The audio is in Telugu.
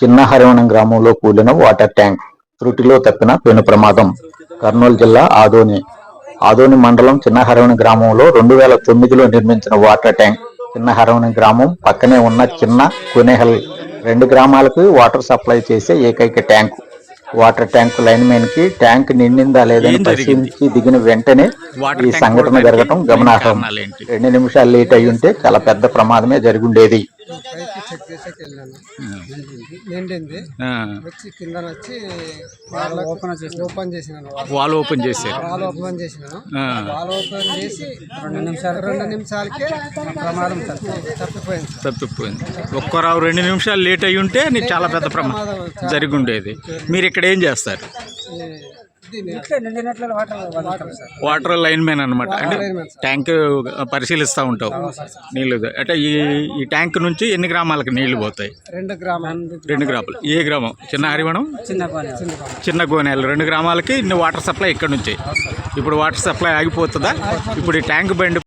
చిన్న హరివణం గ్రామంలో కూలిన వాటర్ ట్యాంక్ త్రుటిలో తప్పిన పెను ప్రమాదం. కర్నూలు జిల్లా ఆదోని. ఆదోని మండలం చిన్న హరివణం గ్రామంలో రెండు వేల తొమ్మిదిలో నిర్మించిన వాటర్ ట్యాంక్ చిన్న హరివణం గ్రామం పక్కనే ఉన్న చిన్న కొనేహల్ రెండు గ్రామాలకు వాటర్ సప్లై చేసే ఏకైక ట్యాంకు. వాటర్ ట్యాంక్ లైన్ మెన్కి ట్యాంక్ నిండిందా లేదని? పరిశీలించి దిగిన వెంటనే ఈ సంఘటన జరగటం గమనార్హం? రెండు నిమిషాలు లేట్ అయి ఉంటే చాలా పెద్ద ప్రమాదమే జరుగుండేది. పైకి చెక్ చేసేకి వెళ్ళాను. నిండింది. వచ్చి కింద వచ్చి ఓపెన్ చేసి ఓపెన్ చేసినాను. వాల్ ఓపెన్ చేశారు. వాల్ ఓపెన్ చేసినాను. వాల్ ఓపెన్ చేసి రెండు నిమిషాలు రెండు నిమిషాలకే ప్రమాదం తప్పిపోయింది. తప్పిపోయింది. ఒక్కరావు రెండు నిమిషాలు లేట్ అయి ఉంటే నీకు చాలా పెద్ద ప్రమాదం జరిగి ఉండేది. మీరు ఇక్కడ ఏం చేస్తారు? వాటర్ లైన్ మ్యాన్ అనమాట అంటే. ట్యాంక్ పరిశీలిస్తూ ఉంటావు. నీళ్ళు అంటే ఈ ఈ ట్యాంక్ నుంచి ఎన్ని గ్రామాలకు నీళ్ళు పోతాయి? రెండు గ్రామాలు. రెండు గ్రామాలు. ఏ గ్రామం? చిన్న హరివణం చిన్న గోనెలు. రెండు గ్రామాలకి ఇన్ని వాటర్ సప్లై ఇక్కడ నుంచి. ఇప్పుడు వాటర్ సప్లై ఆగిపోతుందా? ఇప్పుడు ఈ ట్యాంక్ బండి